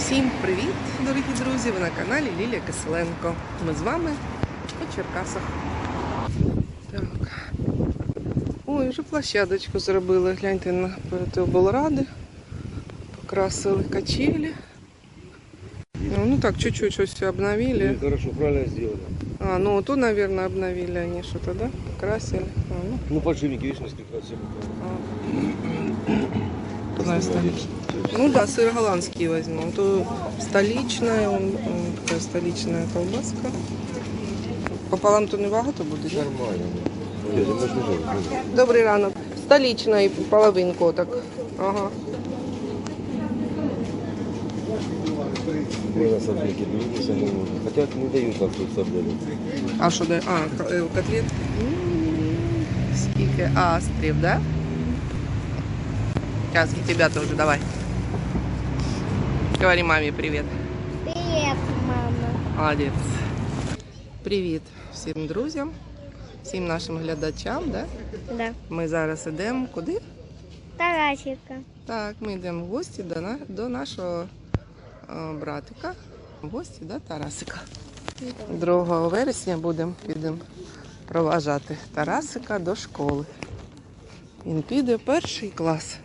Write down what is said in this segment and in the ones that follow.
Всім привіт, дорогі друзі! Ви на каналі Лілія Киселенко. Ми з вами у Черкасах. Так. Ой, вже площадочку зробили. Гляньте на облради. Покрасили качелі. Ну, ну так, чуть-чуть щось обновили. Хорошо, правильно сделали. А, ну то, наверное, обновили они что-то, да? Покрасили. А, ну, Ну, подшипники, видишь, все а. Знаю, столичная. Ну да, сыр голландский возьму. То столичная, он, он такая столичная колбаска. Пополам то небагато буде, да? Нормально. Ну. Добрий ранок. Столична і половинку так. Ага. Можно саблики двигаться, не можно. Хотя не дают нам тут саблики. А що де? А, е, котлет. Скільки астрів, да? Сейчас и тебя тоже, давай. Говори маме привет. Привет, мама. Молодець. Привіт всім друзям, всім нашим глядачам. Да? Да. Ми зараз йдемо куди? Тарасика. Так, ми йдемо в гості до, на, до нашого е, братика. В гості до Тарасика. 2 вересня будемо підемо проважати Тарасика до школи. Він піде в перший клас.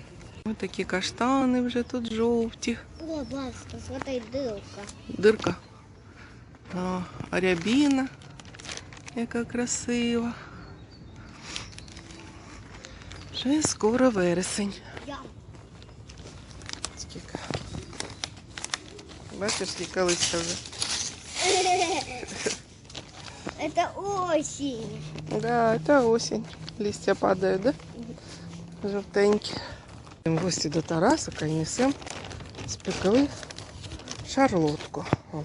Ось такі каштани вже тут жовті. О, баста, смотри, дырка. Дирка. О, а рябіна, яка красива. Вже скоро вересень. Скільки. Бачиш, скільки листя вже. Это осень. Да, це осінь. Листя падають, да? Жовтенькі. Йдемо в гості до Тарасика і несемо спекли шарлотку. О,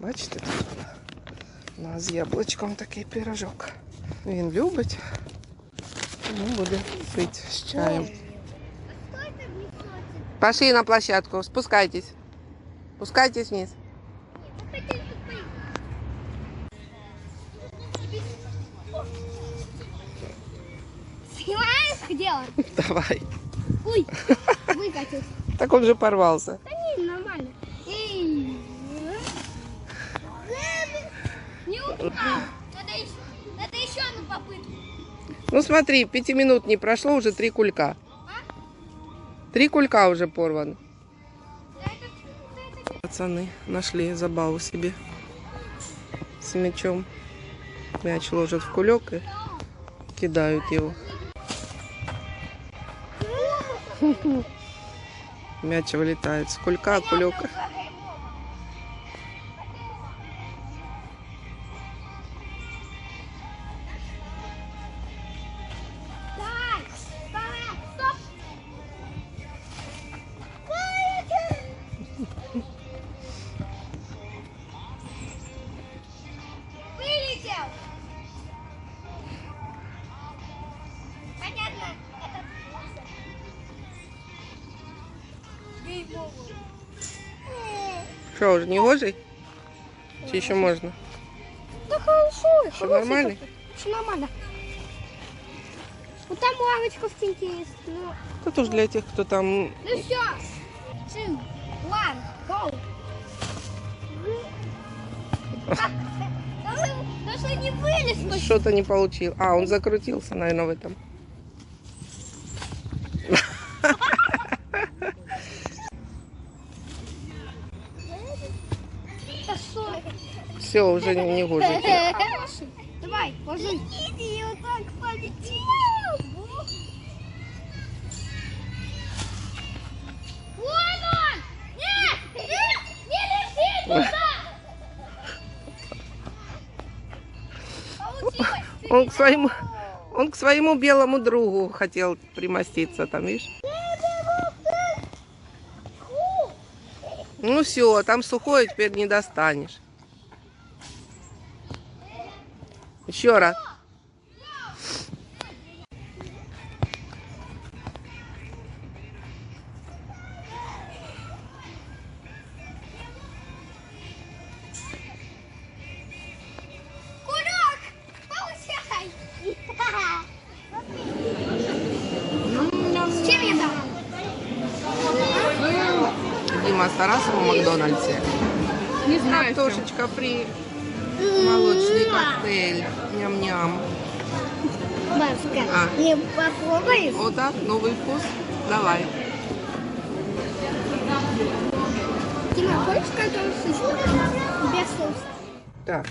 бачите, тут у нас з яблучком такий пирожок. Він любить. Тому буде пити з чаєм. Пошли на площадку, спускайтесь. Спускайтесь вниз. Снимаешь, где он? Давай. Ой, выкатился. Так он же порвался. Да не, нормально. Эй. Не упал. Надо еще, надо еще одну попытку. Ну смотри, пяти минут не прошло, уже три кулька. Три кулька уже порваны. Пацаны нашли забаву себе с мячом. Мяч ложат в кулек и кидают его. Мяч вылетает с кулька, кулек. Что, уже не гожий? Чи еще можно? Да хорошо. Что, нормальный? Все нормально. Вот там лавочка в теньке есть. Ну, Это тоже для тех, кто там... ну все. Two, one, go. Ну что не вылез? ну Что-то не получил. А, он закрутился, наверное, в этом. Да что? Все, уже не. Хороший. Давай, ложись. Иди, вот так полетел. Вон он! Нет! Нет! Не лети туда! Он к своему, он к своему белому другу хотел примоститься там, видишь? Ну все, там сухое теперь не достанешь. Еще раз. Дима а Тарасова в Макдональдсе. Не знаю. Картошечка фри. Молочная. Коктейль. Ням-ням. Бабушка, А. не попробуешь? Вот так, новый вкус. Давай. Дима, хочешь картошечку? Без соуса. Так.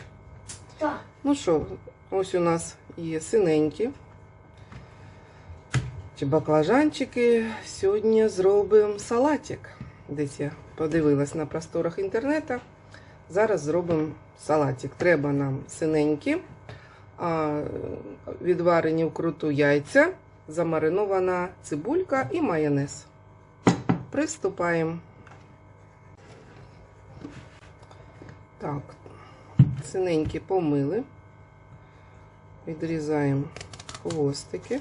Ну що, ось у нас є синенькі. Чи баклажанчики. Сьогодні зробимо салатик. Десь я подивилась на просторах інтернету. Зараз зробимо салатик. Треба нам синенькі, відварені вкруту яйця, замаринована цибулька і майонез. Приступаємо. Так, синенькі помили. Відрізаємо хвостики.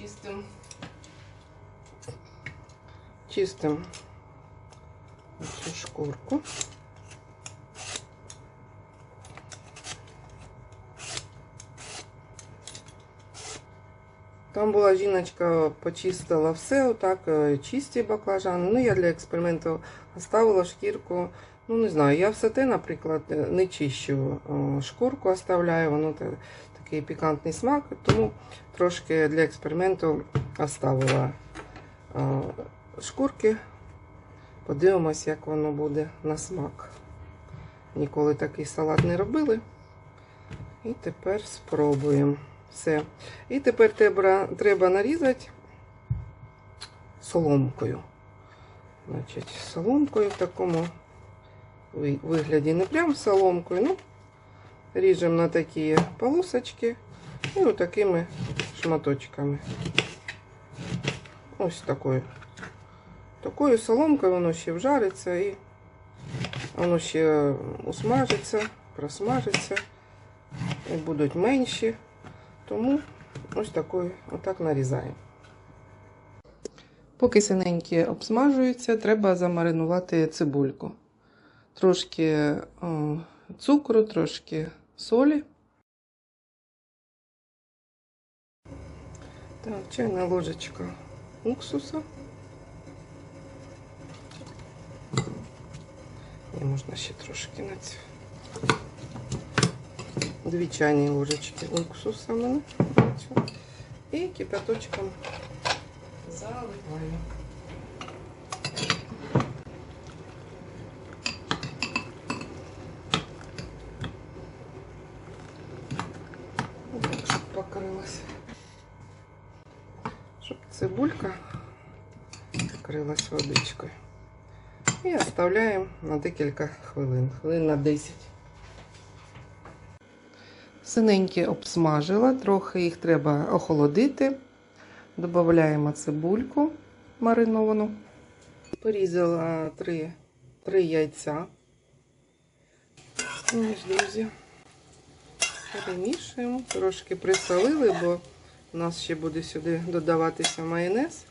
Чистим. Чистим цю шкурку. Там була жіночка, почистила все, отак, е, чисті баклажани. Ну, я для експерименту оставила шкірку. Ну, не знаю, я все те, наприклад, е, не чищу. Шкурку оставляю, воно такий пікантний смак, тому трошки для експерименту оставила е, шкурки. Подивимось, як воно буде на смак. Ніколи такий салат не робили. І тепер спробуємо. Все. І тепер треба, треба нарізати соломкою. Значить, соломкою в такому вигляді. Не прям соломкою, ну, ріжемо на такі полосочки і отакими шматочками. Ось такою. Такою соломкою воно ще вжариться і воно ще усмажиться, просмажиться і будуть менші. Тому ось такою, отак нарізаємо. Поки синенькі обсмажуються, треба замаринувати цибульку. Трошки о, цукру, трошки солі. Так, чайна ложечка уксуса. І можна ще трошки на цю. Дві чайні ложечки уксуса в мене. на цю. І кипяточком заливаю. Цибулька покрилась водичкою. І оставляємо на декілька хвилин, хвилин на 10. Синенькі обсмажила, трохи їх треба охолодити. Додаємо цибульку мариновану. Порізала три, три яйця. Ось, друзі. Перемішуємо. Трошки присолили, бо у нас ще буде сюди додаватися майонез.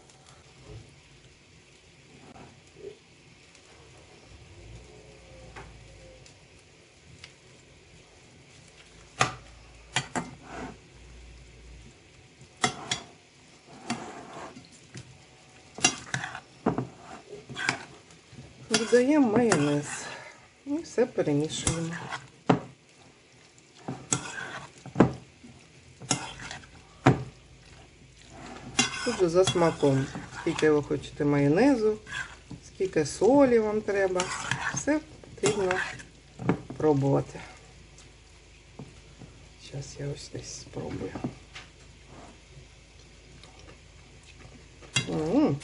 Додаємо майонез і все перемішуємо. Тут за смаком, скільки ви хочете майонезу, скільки солі вам треба. Все потрібно пробувати. Зараз я ось десь спробую. М,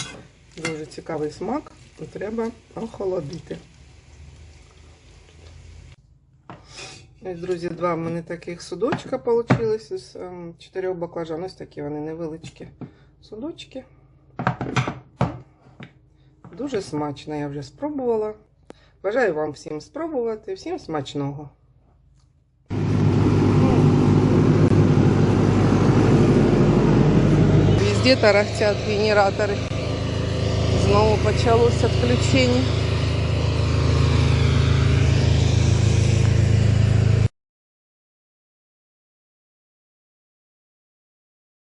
Дуже цікавий смак, треба охолодити. Ось, друзі, два в мене таких судочка вийшли з ем, чотирьох баклажан. Ось такі вони невеличкі судочки. Дуже смачно, я вже спробувала. Бажаю вам всім спробувати. Всім смачного. Везде тарахтят генератори. Знову почалось відключення.